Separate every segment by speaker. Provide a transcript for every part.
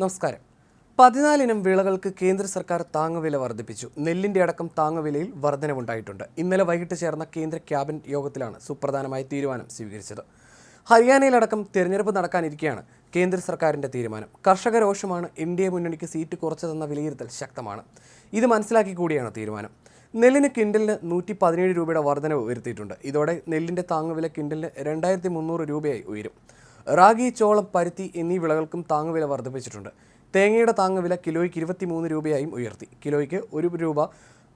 Speaker 1: നമസ്കാരം. പതിനാലിനം വിളകൾക്ക് കേന്ദ്ര സർക്കാർ താങ്ങുവില വർദ്ധിപ്പിച്ചു. നെല്ലിന്റെ അടക്കം താങ്ങുവിലയിൽ വർധനവുണ്ടായിട്ടുണ്ട്. ഇന്നലെ വൈകിട്ട് ചേർന്ന കേന്ദ്ര ക്യാബിനറ്റ് യോഗത്തിലാണ് സുപ്രധാനമായ തീരുമാനം സ്വീകരിച്ചത്. ഹരിയാനയിലടക്കം തെരഞ്ഞെടുപ്പ് നടക്കാനിരിക്കെയാണ് കേന്ദ്ര സർക്കാരിന്റെ തീരുമാനം. കർഷക രോഷമാണ് എ മുന്നണിക്ക് സീറ്റ് കുറച്ചതെന്ന വിലയിരുത്തൽ ശക്തമാണ്. ഇത് മനസ്സിലാക്കി കൂടിയാണ് തീരുമാനം. നെല്ലിന് കിൻഡലിന് നൂറ്റി പതിനേഴ് രൂപയുടെ വർധനവ് വരുത്തിയിട്ടുണ്ട്. ഇതോടെ നെല്ലിന്റെ താങ്ങുവില കിൻഡലിന് രണ്ടായിരത്തി മുന്നൂറ് രൂപയായി ഉയരും. റാഗി ചോളം പരുത്തി എന്നീ വിളകൾക്കും താങ്ങുവില വർദ്ധിപ്പിച്ചിട്ടുണ്ട്. തേങ്ങയുടെ താങ്ങുവില കിലോയ്ക്ക് ഇരുപത്തിമൂന്ന് രൂപയായും ഉയർത്തി. കിലോയ്ക്ക് ഒരു രൂപ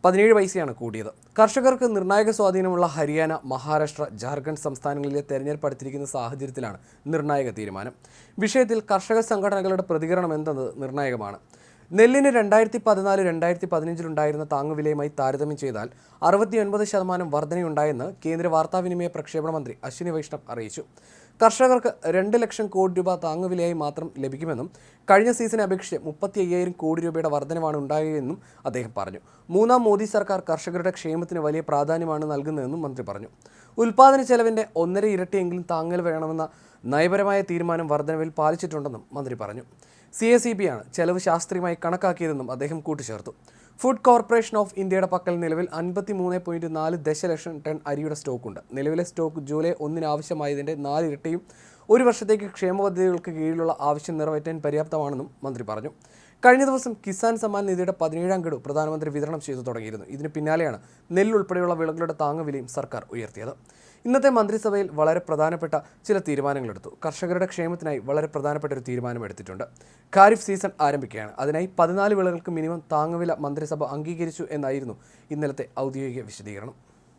Speaker 1: പതിനേഴ് പൈസയാണ് കൂടിയത്. കർഷകർക്ക് നിർണായക സ്വാധീനമുള്ള ഹരിയാന മഹാരാഷ്ട്ര ജാർഖണ്ഡ് സംസ്ഥാനങ്ങളിലെ തെരഞ്ഞെടുപ്പ് അടുത്തിരിക്കുന്ന സാഹചര്യത്തിലാണ് നിർണായക തീരുമാനം. വിഷയത്തിൽ കർഷക സംഘടനകളുടെ പ്രതികരണം എന്തെന്നത് നിർണായകമാണ്. നെല്ലിന് രണ്ടായിരത്തി പതിനാല് രണ്ടായിരത്തി പതിനഞ്ചിലുണ്ടായിരുന്ന താങ്ങുവിലയുമായി താരതമ്യം ചെയ്താൽ അറുപത്തി ഒൻപത് ശതമാനം വർധനയുണ്ടായെന്ന് കേന്ദ്ര വാർത്താവിനിമയ പ്രക്ഷേപണ മന്ത്രി അശ്വിനി വൈഷ്ണവ് അറിയിച്ചു. കർഷകർക്ക് രണ്ട് ലക്ഷം കോടി രൂപ താങ്ങുവിലയായി മാത്രം ലഭിക്കുമെന്നും കഴിഞ്ഞ സീസണെ അപേക്ഷിച്ച് മുപ്പത്തി അയ്യായിരം കോടി രൂപയുടെ വർധനമാണ് ഉണ്ടായതെന്നും അദ്ദേഹം പറഞ്ഞു. മൂന്നാം മോദി സർക്കാർ കർഷകരുടെ ക്ഷേമത്തിന് വലിയ പ്രാധാന്യമാണ് നൽകുന്നതെന്നും മന്ത്രി പറഞ്ഞു. ഉൽപാദന ചെലവിന്റെ ഒന്നര ഇരട്ടിയെങ്കിലും താങ്ങൽ വേണമെന്ന നയപരമായ തീരുമാനം വർധനവിൽ പാലിച്ചിട്ടുണ്ടെന്നും മന്ത്രി പറഞ്ഞു. സി എസ് ഇ ബി ആണ് ചെലവ് ശാസ്ത്രീയമായി കണക്കാക്കിയതെന്നും അദ്ദേഹം കൂട്ടിച്ചേർത്തു. ഫുഡ് കോർപ്പറേഷൻ ഓഫ് ഇന്ത്യയുടെ പക്കൽ നിലവിൽ അൻപത്തി മൂന്ന് പോയിന്റ് നാല് ദശലക്ഷം ടൺ അരിയുടെ സ്റ്റോക്കുണ്ട്. നിലവിലെ സ്റ്റോക്ക് ജൂലൈ ഒന്നിന് ആവശ്യമായതിന്റെ നാലിരട്ടിയും ഒരു വർഷത്തേക്ക് ക്ഷേമ പദ്ധതികൾക്ക് കീഴിലുള്ള ആവശ്യം നിറവേറ്റാൻ പര്യാപ്തമാണെന്നും മന്ത്രി പറഞ്ഞു. കഴിഞ്ഞ ദിവസം കിസാൻ സമ്മാൻ നിധിയുടെ പതിനേഴാം ഗഡു പ്രധാനമന്ത്രി വിതരണം ചെയ്തു തുടങ്ങിയിരുന്നു. ഇതിന് പിന്നാലെയാണ് നെല്ല് ഉൾപ്പെടെയുള്ള വിളകളുടെ താങ്ങുവിലയും സർക്കാർ ഉയർത്തിയത്. ഇന്നത്തെ മന്ത്രിസഭയിൽ വളരെ പ്രധാനപ്പെട്ട ചില തീരുമാനങ്ങളെടുത്തു. കർഷകരുടെ ക്ഷേമത്തിനായി വളരെ പ്രധാനപ്പെട്ട ഒരു തീരുമാനം എടുത്തിട്ടുണ്ട്. ഖാരിഫ് സീസൺ ആരംഭിക്കുകയാണ്. അതിനായി പതിനാല് വിളകൾക്ക് മിനിമം താങ്ങുവില മന്ത്രിസഭ അംഗീകരിച്ചു എന്നായിരുന്നു ഇന്നലത്തെ ഔദ്യോഗിക വിശദീകരണം.